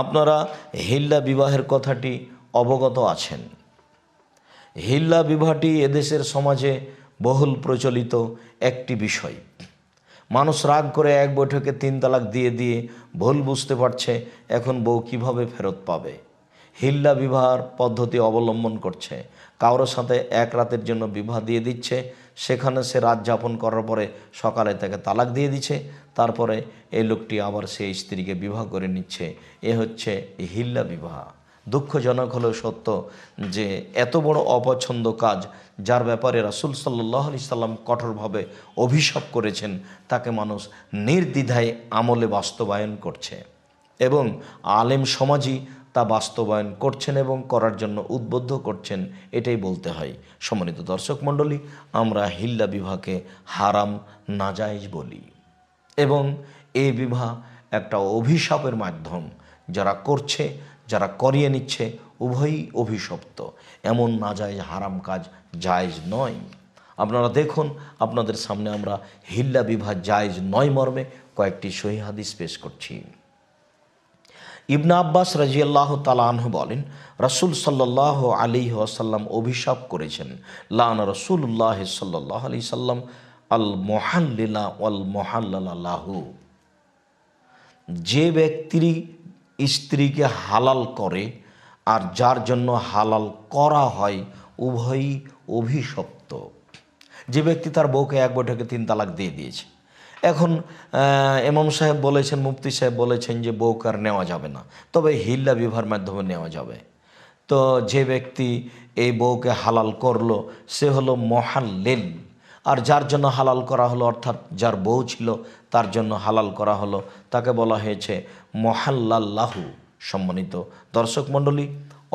আপনারা হিল্লা বিবাহের কথাটি অবগত আছেন। হিল্লা বিবাহটি এদেশের সমাজে বহুল প্রচলিত একটি বিষয়। মানুষ রাগ করে এক বৈঠকে তিন তালাক দিয়ে দিয়ে ভুল বুঝতে পারছে, এখন বউ কীভাবে ফেরত পাবে? হিল্লা বিবাহর পদ্ধতি অবলম্বন করছে, কারোর সাথে এক রাতের জন্য বিবাহ দিয়ে দিচ্ছে সেখানে সে রাত যাপন করার পরে সকালে তাকে তালাক দিয়ে দিচ্ছে। তারপরে এই লোকটি আবার সেই স্ত্রীকে বিবাহ করে নিচ্ছে। এ হচ্ছে হিল্লা বিবাহ। দুঃখজনক হলেও সত্য যে এত বড় অপছন্দ কাজ যার ব্যাপারে রাসুল সাল্লাহ আলি সাল্লাম কঠোরভাবে অভিশাপ করেছেন, তাকে মানুষ নির্দ্বিধায় আমলে বাস্তবায়ন করছে। এবং আলেম সমাজই তা বাস্তবায়ন করছেন এবং করার জন্য উদ্বুদ্ধ করছেন, এটাই বলতে হয়। সম্মানিত দর্শক মণ্ডলী, আমরা হিল্লা বিবাহকে হারাম নাজাইজ বলি। এবং এই বিবাহ একটা অভিশাপের মাধ্যম। যারা করছে, যারা করিয়ে নিচ্ছে, উভয়ই অভিশপ্ত। এমন না যায় হারাম কাজ জায়জ নয়। আপনারা দেখুন, আপনাদের সামনে আমরা হিল্লা বিবাহ জায়জ নয় মর্মে কয়েকটি সহি হাদিস পেশ করছি। ইবনা আব্বাস রাজিয়াল্লাহ তালাহ বলেন, রসুল সাল্লাহ আলী আসাল্লাম অভিশাপ করেছেন লান রসুল্লাহ সাল্লাহ আলি সাল্লাম আল মোহাল্লিলা ওয়াল মোহাল্লাহু যে ব্যক্তির স্ত্রীকে হালাল করে আর যার জন্য হালাল করা হয়, উভয়ই অভিশপ্ত। যে ব্যক্তি তার বউকে এক বৈঠকে তিন তালাক দিয়ে দিয়েছে। এখন ইমাম সাহেব বলেছেন, মুফতি সাহেব বলেছেন যে বউকে আর নেওয়া যাবে না। তবে হিল্লা বিবাহের মাধ্যমে নেওয়া যাবে। তো যে ব্যক্তি এই বউকে হালাল করল, সে হলো মহাল্লেল। আর যার জন্য হালাল করা হলো, অর্থাৎ যার বউ ছিল, তার জন্য হালাল করা হলো, তাকে বলা হয়েছে মহাল্লাল্লাহু সম্মানিত দর্শক মণ্ডলী।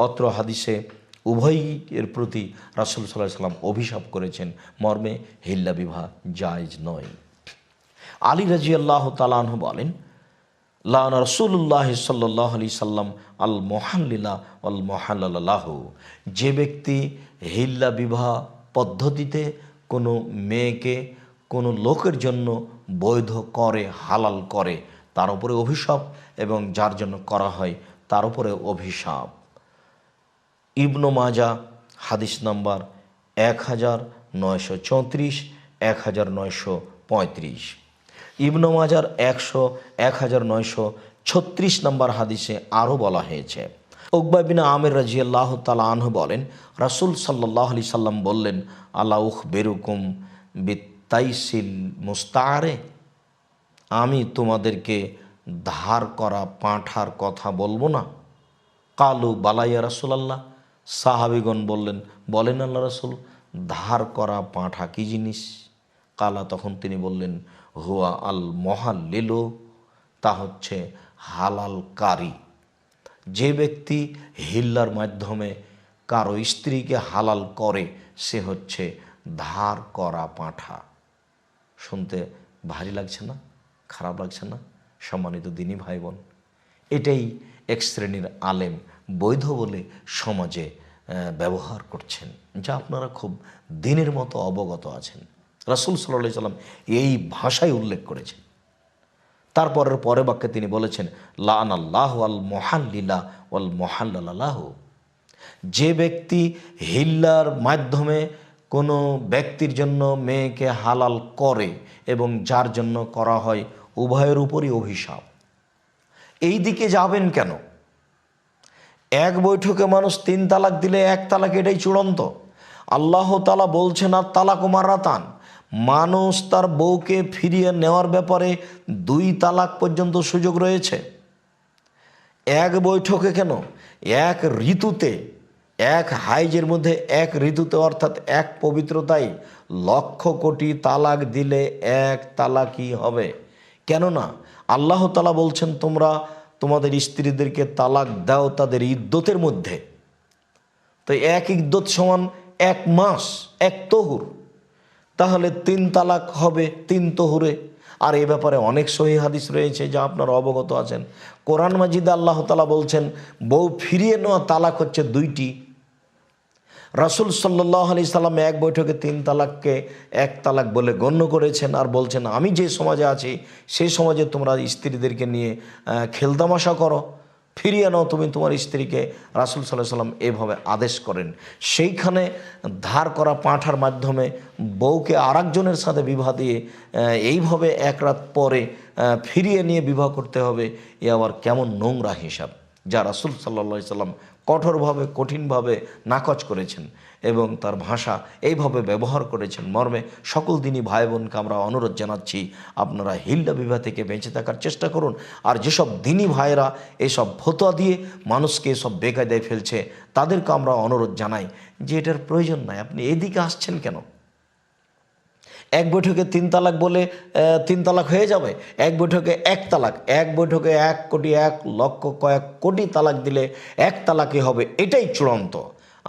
অত্র হাদিসে উভয়ই এর প্রতি রাসুল সাল্লাহ সাল্লাম অভিশাপ করেছেন, মর্মে হিল্লা বিবাহ জায়জ নয়। আলী রাজি আল্লাহ তালাহ বলেন, লান রসুল্লাহ সাল্লাহ আলি সাল্লাম আল মোহাল্লিলা আল মোহাল্লাহ যে ব্যক্তি হিল্লা বিবাহ পদ্ধতিতে কোনো মেয়েকে কোনো লোকের জন্য বৈধ করে, হালাল করে, তার উপরে অভিশাপ এবং যার জন্য করা হয় তার উপরে অভিশাপ। ইবনু মাজা, হাদিস নাম্বার এক হাজার নয়শো চৌত্রিশ, এক হাজার নয়শো পঁয়ত্রিশ। ইবনু মাজার একশো, এক হাজার নয়শো ছত্রিশ নম্বর হাদিসে আরও বলা হয়েছে। উকবা বিন আমির রাজিয়াল্লাহ তালা আনহু বলেন, রাসুল সাল্লাহ আলি সাল্লাম বললেন আল্লাহ বেরুকুম বিত্তাইসিল মুস্তারে আমি তোমাদেরকে ধার করা পাঁঠার কথা বলব না। কালু বালাইয়া রাসুলাল্লাহ? সাহাবিগণ বললেন, বলেন আল্লাহ রাসুল, ধার করা পাঁঠা কি জিনিস? কালা, তখন তিনি বললেন হুয়া আল মহাল্লিলো, তা হচ্ছে হালাল কারি। যে ব্যক্তি হিল্লার মাধ্যমে কারও স্ত্রীকে হালাল করে, সে হচ্ছে ধার করা পাঁঠা। শুনতে ভারী লাগছে না? খারাপ লাগছে না? সম্মানিত দিনী ভাই বোন এটাই এক শ্রেণির আলেম বৈধ বলে সমাজে ব্যবহার করছেন, যা আপনারা খুব দিনের মতো অবগত আছেন। রাসুল সাল্লাহ সাল্লাম এই ভাষায় উল্লেখ করেছেন। তারপরের পরে বাক্যে তিনি বলেছেন লান আল্লাহ আল মহান মহাল্লিলা ওয়াল মহাল্লাহ যে ব্যক্তি হিল্লার মাধ্যমে কোনো ব্যক্তির জন্য মেয়েকে হালাল করে এবং যার জন্য করা হয় উভয়ের উপরই অভিশাপ। এই দিকে যাবেন কেন? এক বৈঠকে মানুষ তিন তালাক দিলে এক তালাক এটাই চূড়ান্ত। আল্লাহ তালা বলছেন, আর তালাক মারাতান মানুষ তার বউকে ফিরিয়ে নেওয়ার ব্যাপারে দুই তালাক পর্যন্ত সুযোগ রয়েছে। এক বৈঠকে কেন? এক ঋতুতে, এক হাইজের মধ্যে এক ঋতুতে অর্থাৎ এক পবিত্রতায় লক্ষ কোটি তালাক দিলে এক তালাকই হবে। কেননা, আল্লাহ তালা বলছেন, তোমরা তোমাদের স্ত্রীদেরকে তালাক দাও তাদের ইদ্যতের মধ্যে। তো এক ইদ্যত সমান এক মাস, এক তহুর। তাহলে তিন তালাক হবে, তিন তহুরে। আর এ ব্যাপারে অনেক সহি হাদিস রয়েছে যা আপনারা অবগত আছেন। কোরআন মাজিদে আল্লাহ তালা বলছেন, বউ ফিরিয়ে নেওয়া তালাক হচ্ছে দুইটি। রাসুল সাল্লাহ আলি সাল্লাম এক বৈঠকে তিন তালাককে এক তালাক বলে গণ্য করেছেন আর বলছেন, আমি যে সমাজে আছি সেই সমাজে তোমরা স্ত্রীদেরকে নিয়ে খেলতামাশা করো। ফিরিয়ে নাও, তুমি তোমার স্ত্রীকে রাসুল সাল্লাহ সাল্লাম এভাবে আদেশ করেন। সেইখানে ধার করা পাঁঠার মাধ্যমে বউকে আরেকজনের সাথে বিবাহ দিয়ে এইভাবে এক রাত পরে ফিরিয়ে নিয়ে বিবাহ করতে হবে, এ আবার কেমন নোংরা হিসাব। যা রাসুল সাল্লা সাল্লাম কঠোরভাবে, কঠিনভাবে নাকচ করেছেন এবং তার ভাষা এইভাবে ব্যবহার করেছেন। মর্মে সকল দিনই ভাই বোনকে আমরা অনুরোধ জানাচ্ছি, আপনারা হিল্লা বিবাহ থেকে বেঁচে থাকার চেষ্টা করুন। আর যেসব দিনী ভাইয়েরা এসব ফতোয়া দিয়ে মানুষকে এসব বেকায়দায় ফেলছে, তাদেরকে আমরা অনুরোধ জানাই যে এটার প্রয়োজন নাই। আপনি এদিকে আসছেন কেন? এক বৈঠকে তিন তালাক বলে তিন তালাক হয়ে যাবে? এক বৈঠকে এক তালাক, এক বৈঠকে এক কোটি এক লক্ষ কয়েক কোটি তালাক দিলে এক তালাকই হবে। এটাই চূড়ান্ত।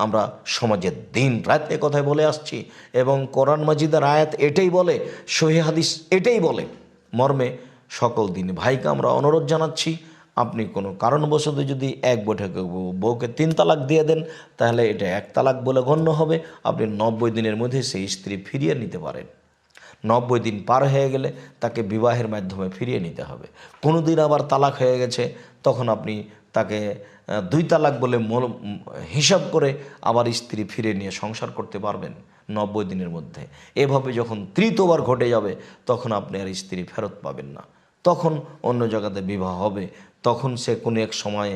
আমরা সমাজের দিন রাত এ কথায় বলে আসছি এবং কোরআন মাজিদের আয়াত এটাই বলে, সহি হাদিস এটাই বলে। মর্মে সকল দিন ভাইকে আমরা অনুরোধ জানাচ্ছি, আপনি কোনো কারণবশত যদি এক বৈঠকে বউকে তিন তালাক দিয়ে দেন, তাহলে এটা এক তালাক বলে গণ্য হবে। আপনি নব্বই দিনের মধ্যে সেই স্ত্রী ফিরিয়ে নিতে পারেন। নব্বই দিন পার হয়ে গেলে তাকে বিবাহের মাধ্যমে ফিরিয়ে নিতে হবে। কোনো দিন আবার তালাক হয়ে গেছে, তখন আপনি তাকে দুই তালাক বলে হিসাব করে আবার স্ত্রী ফিরে নিয়ে সংসার করতে পারবেন নব্বই দিনের মধ্যে। এভাবে যখন তৃতীয়বার ঘটে যাবে, তখন আপনি আর স্ত্রী ফেরত পাবেন না। তখন অন্য জায়গাতে বিবাহ হবে তখন সে কোনো এক সময়ে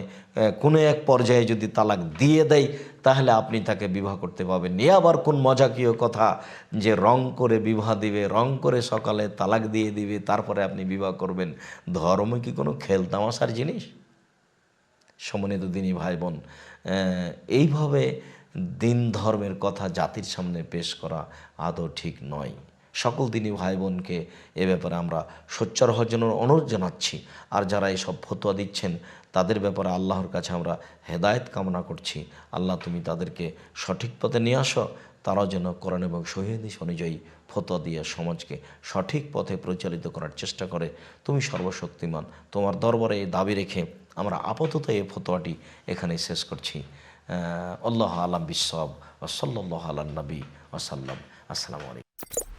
কোনো এক পর্যায়ে যদি তালাক দিয়ে দেয়, তাহলে আপনি তাকে বিবাহ করতে পাবেন এ আবার কোন মজাকীয় কথা যে রং করে বিবাহ দিবে, রং করে সকালে তালাক দিয়ে দিবে, তারপরে আপনি বিবাহ করবেন। ধর্ম কি কোনো খেল তামাশার জিনিস? সমন্বিত দিনই ভাই বোন এইভাবে দিন ধর্মের কথা জাতির সামনে পেশ করা আদৌ ঠিক নয়। সকল দিনই ভাই বোনকে এ ব্যাপারে আমরা সোচ্চার হওয়ার জন্য অনুরোধ জানাচ্ছি। আর যারা এইসব ফতোয়া দিচ্ছেন, তাদের ব্যাপারে আল্লাহর কাছে আমরা হেদায়েত কামনা করছি। আল্লাহ, তুমি তাদেরকে সঠিক পথে নিয়ে আসো। তারাও যেন কোরআন এবং শহীদিস অনুযায়ী ফতোয়া দিয়ে সমাজকে সঠিক পথে পরিচালিত করার চেষ্টা করে। তুমি সর্বশক্তিমান। তোমার দরবারে এই দাবি রেখে আমরা আপাতত এই ফতোয়াটি এখানে শেষ করছি। আল্লাহ আলাম বিশ্বব সাল্লাহ আল্লাহ নবী ওসাল্লাম আসসালামু আলাইকুম।